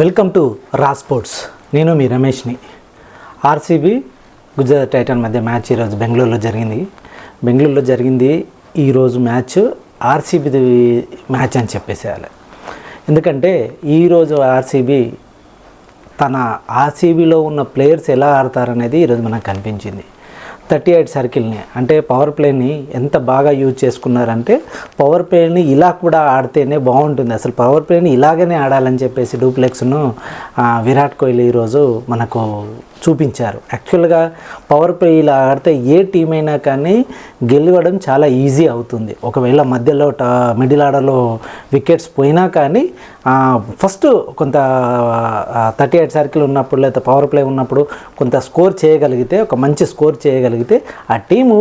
Welcome to రా sports. నేను మీ రమేష్ని. ఆర్సీబీ గుజరాత్ టైటన్ మధ్య మ్యాచ్ ఈరోజు బెంగళూరులో జరిగింది. బెంగళూరులో జరిగింది ఈరోజు మ్యాచ్ ఆర్సీబీ మ్యాచ్ అని చెప్పేసేయాలి. ఎందుకంటే ఈరోజు ఆర్సీబీ తన ఆర్సీబీలో ఉన్న ప్లేయర్స్ ఎలా ఆడతారనేది ఈరోజు మనకు కనిపించింది. థర్టీ ఎయిట్ సర్కిల్ని. అంటే పవర్ ప్లేని ఎంత బాగా యూజ్ చేసుకున్నారంటే పవర్ ప్లేని ఇలా కూడా ఆడితేనే బాగుంటుంది. అసలు పవర్ ప్లేని ఇలాగనే ఆడాలని చెప్పేసి డూప్లెక్స్ను విరాట్ కోహ్లీ ఈరోజు మనకు చూపించారు. యాక్చువల్గా పవర్ ప్లే ఇలా ఆడితే ఏ టీం అయినా కానీ గెలవడం చాలా ఈజీ అవుతుంది. ఒకవేళ మధ్యలో టా మిడిల్ ఆర్డర్లో వికెట్స్ పోయినా కానీ ఫస్ట్ కొంత థర్టీ ఎయిట్ సర్కిల్ ఉన్నప్పుడు లేదా పవర్ ప్లే ఉన్నప్పుడు కొంత స్కోర్ చేయగలిగితే ఒక మంచి స్కోర్ చేయగలిగితే ఆ టీము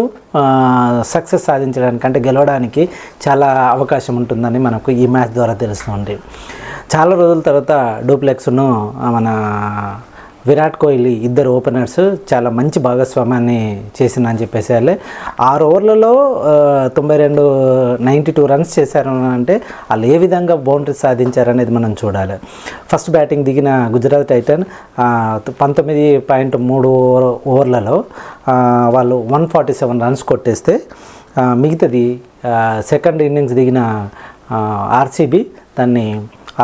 సక్సెస్ సాధించడానికి అంటే గెలవడానికి చాలా అవకాశం ఉంటుందని మనకు ఈ మ్యాచ్ ద్వారా తెలుస్తుంది. చాలా రోజుల తర్వాత డూప్లెక్స్ను మన విరాట్ కోహ్లీ ఇద్దరు ఓపెనర్స్ చాలా మంచి భాగస్వామ్యాన్ని చేసిందని చెప్పేసి ఆరు ఓవర్లలో తొంభై రెండు నైంటీ టూ రన్స్ చేశారు అంటే వాళ్ళు ఏ విధంగా బౌండరీ సాధించారనేది మనం చూడాలి. ఫస్ట్ బ్యాటింగ్ దిగిన గుజరాత్ టైటన్ పంతొమ్మిది పాయింట్ మూడు ఓవర్ ఓవర్లలో వాళ్ళు వన్ ఫార్టీ సెవెన్ రన్స్ కొట్టేస్తే మిగతాది సెకండ్ ఇన్నింగ్స్ దిగిన ఆర్సీబీ దాన్ని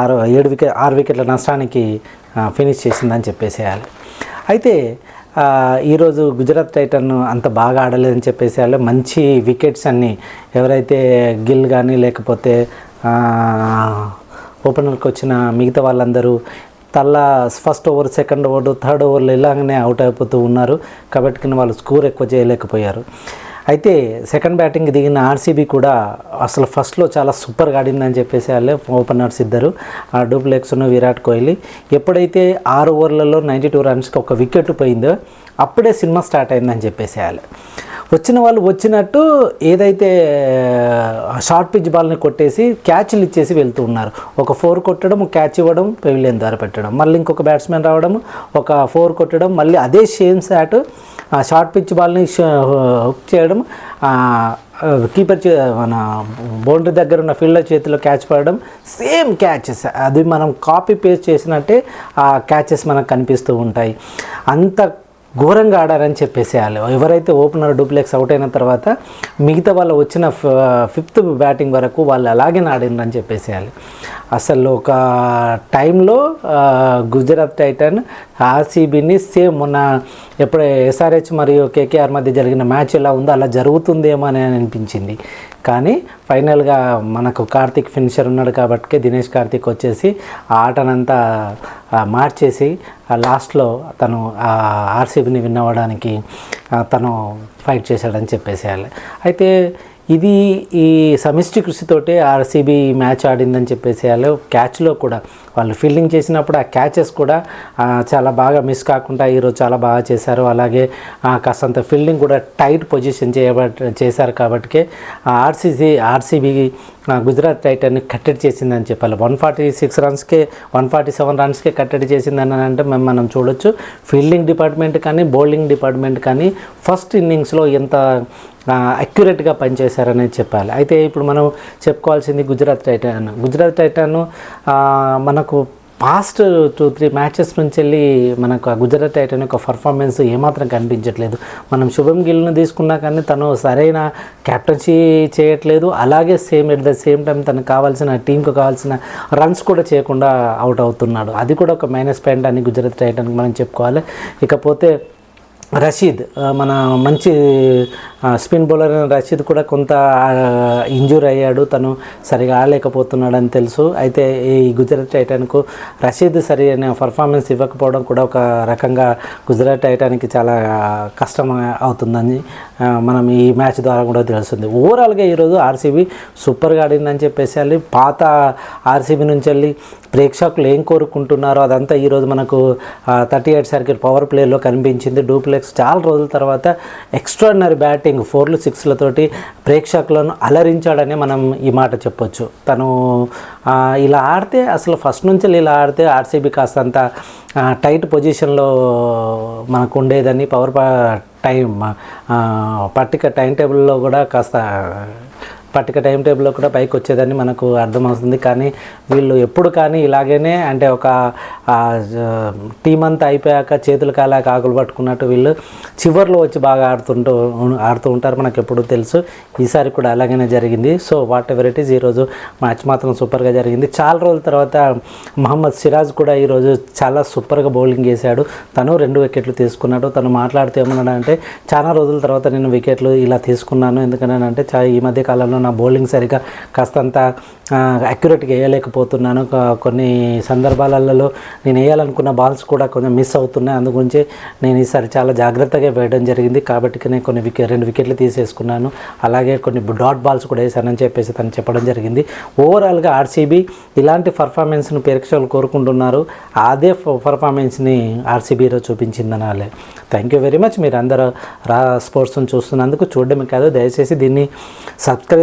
ఆరు ఏడు వికెట్ ఆరు వికెట్ల నష్టానికి ఫినిష్ చేసిందని చెప్పేసేయాలి. అయితే ఈరోజు గుజరాత్ టైటన్ అంత బాగా ఆడలేదని చెప్పేసేయాలి. మంచి వికెట్స్ అన్నీ ఎవరైతే గిల్ కానీ లేకపోతే ఓపెనర్కి వచ్చిన మిగతా వాళ్ళందరూ తల్లా first over second over third ఓవర్లో ఇలాగనే అవుట్ అయిపోతూ ఉన్నారు. కాబట్టి వాళ్ళు స్కోర్ ఎక్కువ చేయలేకపోయారు. అయితే సెకండ్ బ్యాటింగ్ దిగిన ఆర్సీబీ కూడా అసలు ఫస్ట్లో చాలా సూపర్గా ఆడిందని చెప్పేసి వాళ్ళే ఓపెనర్స్ ఇద్దరు. ఆ డూప్లెక్స్ను విరాట్ కోహ్లీ. ఎప్పుడైతే ఆరు ఓవర్లలో నైంటీ టూ రన్స్కి ఒక వికెట్ పోయిందో అప్పుడే సినిమా స్టార్ట్ అయిందని చెప్పేసేయాలి వచ్చిన వాళ్ళు వచ్చినట్టు ఏదైతే షార్ట్ పిచ్ బాల్ని కొట్టేసి క్యాచ్లు ఇచ్చేసి వెళ్తూ ఉన్నారు. ఒక ఫోర్ కొట్టడం క్యాచ్ ఇవ్వడం పెవిలియన్ ద్వారా పెట్టడం. మళ్ళీ ఇంకొక బ్యాట్స్మెన్ రావడం ఒక ఫోర్ కొట్టడం మళ్ళీ అదే సేమ్ షాట్ షార్ట్ పిచ్ బాల్ని హుక్ చేయడం కీపర్ చే మన బౌండరీ దగ్గర ఉన్న ఫీల్డర్ చేతిలో క్యాచ్ పడడం సేమ్ క్యాచెస్ అది మనం కాపీ పేస్ట్ చేసినట్టే ఆ క్యాచెస్ మనకు కనిపిస్తూ ఉంటాయి. అంత ఘోరంగా ఆడారని చెప్పేసేయాలి ఎవరైతే ఓపెనర్ డూప్లెక్స్ అవుట్ అయిన తర్వాత మిగతా వాళ్ళు వచ్చిన ఫిఫ్త్ బ్యాటింగ్ వరకు వాళ్ళు అలాగే ఆడిండ్రని చెప్పేసేయాలి అసలు ఒక టైంలో గుజరాత్ టైటన్ ఆర్సీబీని సేమ్ మొన్న ఎప్పుడు ఎస్ఆర్హెచ్ మరియు కేకేఆర్ మధ్య జరిగిన మ్యాచ్ ఎలా ఉందో అలా జరుగుతుందేమో అని అనిపించింది. కానీ ఫైనల్గా మనకు కార్తిక్ ఫినిషర్ ఉన్నాడు కాబట్టి దినేష్ కార్తిక్ వచ్చేసి ఆ ఆటనంతా మార్చేసి లాస్ట్లో తను ఆ ఆర్సీబీని విన్ అవ్వడానికి తను ఫైట్ చేశాడని చెప్పేసేయాలి. అయితే ఇది ఈ సమిష్టి కృషితోటే ఆర్సీబీ మ్యాచ్ ఆడిందని చెప్పేసి వాళ్ళు క్యాచ్లో కూడా వాళ్ళు ఫీల్డింగ్ చేసినప్పుడు ఆ క్యాచెస్ కూడా చాలా బాగా మిస్ కాకుండా ఈరోజు చాలా బాగా చేశారు. అలాగే కాస్తంత ఫీల్డింగ్ కూడా టైట్ పొజిషన్ చేయబ చేశారు కాబట్టి ఆర్సీసీ ఆర్సీబీ గుజరాత్ టైటన్ కట్టడి చేసిందని చెప్పాలి. వన్ ఫార్టీ సిక్స్ రన్స్కే వన్ ఫార్టీ సెవెన్ రన్స్కే కట్టడి చేసిందని అంటే మేము మనం చూడొచ్చు. ఫీల్డింగ్ డిపార్ట్మెంట్ కానీ బౌలింగ్ డిపార్ట్మెంట్ కానీ ఫస్ట్ ఇన్నింగ్స్లో ఎంత అక్యురేట్గా పనిచేశారనేది చెప్పాలి. అయితే ఇప్పుడు మనం చెప్పుకోవాల్సింది గుజరాత్ టైటన్. గుజరాత్ టైటన్ మనకు పాస్ట్ టూ త్రీ మ్యాచెస్ నుంచి వెళ్ళి మనకు ఆ గుజరాత్ టైటన్ యొక్క పర్ఫార్మెన్స్ ఏమాత్రం కనిపించట్లేదు. మనం శుభం గిల్ను తీసుకున్నా కానీ తను సరైన క్యాప్టెన్సీ చేయట్లేదు. అలాగే same at the same time తనకు కావాల్సిన టీంకు కావాల్సిన రన్స్ కూడా చేయకుండా అవుట్ అవుతున్నాడు. అది కూడా ఒక మైనస్ పాయింట్ అని గుజరాత్ టైటన్కి మనం చెప్పుకోవాలి. ఇకపోతే రషీద్ మన మంచి స్పిన్ బౌలర్ అయిన రషీద్ కూడా కొంత ఇంజూర్ అయ్యాడు. తను సరిగా ఆడలేకపోతున్నాడని తెలుసు. అయితే ఈ గుజరాత్ టైటాన్కు రషీద్ సరి అయిన పర్ఫార్మెన్స్ ఇవ్వకపోవడం కూడా ఒక రకంగా గుజరాత్ టైటాన్కి చాలా కష్టం అవుతుందని మనం ఈ మ్యాచ్ ద్వారా కూడా తెలుస్తుంది. ఓవరాల్గా ఈరోజు ఆర్సీబీ సూపర్గా ఆడిందని చెప్పేసి పాత ఆర్సీబీ నుంచి వెళ్ళి ప్రేక్షకులు ఏం కోరుకుంటున్నారో అదంతా ఈరోజు మనకు థర్టీ ఎయిట్ సర్కిల్ పవర్ ప్లేలో కనిపించింది. డూప్లే డూప్లెక్స్ చాలా రోజుల తర్వాత ఎక్స్ట్రాడినరీ బ్యాటింగ్ ఫోర్లు సిక్స్లతోటి ప్రేక్షకులను అలరించాడని మనం ఈ మాట చెప్పొచ్చు. తను ఇలా ఆడితే అసలు ఫస్ట్ నుంచి ఇలా ఆడితే ఆర్సీబీ కాస్తంత టైట్ పొజిషన్లో మనకు ఉండేదని పవర్ టైం పట్టిక టైం టేబుల్లో కూడా కాస్త పట్టిక టైం టేబుల్లో కూడా పైకి వచ్చేదని మనకు అర్థమవుతుంది కానీ వీళ్ళు ఎప్పుడు కానీ ఇలాగనే అంటే ఒక టీం అంతా అయిపోయాక చేతులు కాలాక ఆకులు పట్టుకున్నట్టు వీళ్ళు చివర్లో వచ్చి బాగా ఆడుతుంటూ ఆడుతూ ఉంటారు. మనకు ఎప్పుడు తెలుసు. ఈసారి కూడా అలాగనే జరిగింది. So whatever it is ఈరోజు మ్యాచ్ మాత్రం సూపర్గా జరిగింది. చాలా రోజుల తర్వాత మహమ్మద్ సిరాజ్ కూడా ఈరోజు చాలా సూపర్గా బౌలింగ్ చేశాడు. తను రెండు వికెట్లు తీసుకున్నాడు. తను మాట్లాడుతూ ఏమన్నాడంటే చాలా రోజుల తర్వాత నేను వికెట్లు ఇలా తీసుకున్నాను. ఎందుకంటే చా ఈ మధ్య కాలంలో నా బౌలింగ్ సరిగా కాస్తంత అక్యురేట్గా వేయలేకపోతున్నాను. కొన్ని సందర్భాలలో నేను వేయాలనుకున్న బాల్స్ కూడా కొంచెం మిస్ అవుతున్నాయి. అందుగురించి నేను ఈసారి చాలా జాగ్రత్తగా వేయడం జరిగింది. కాబట్టి నేను కొన్ని వికెట్ రెండు వికెట్లు తీసేసుకున్నాను. అలాగే కొన్ని డాట్ బాల్స్ కూడా వేసానని చెప్పేసి తను చెప్పడం జరిగింది. ఓవరాల్గా ఆర్సీబీ ఇలాంటి పర్ఫార్మెన్స్ను ప్రేక్షకులు కోరుకుంటున్నారు. అదే పర్ఫార్మెన్స్ని ఆర్సీబీలో చూపించింది అనాలే థ్యాంక్ యూ వెరీ మచ్ మీరు అందరూ రా స్పోర్ట్స్ని చూస్తున్నందుకు చూడడమే కాదు దయచేసి దీన్ని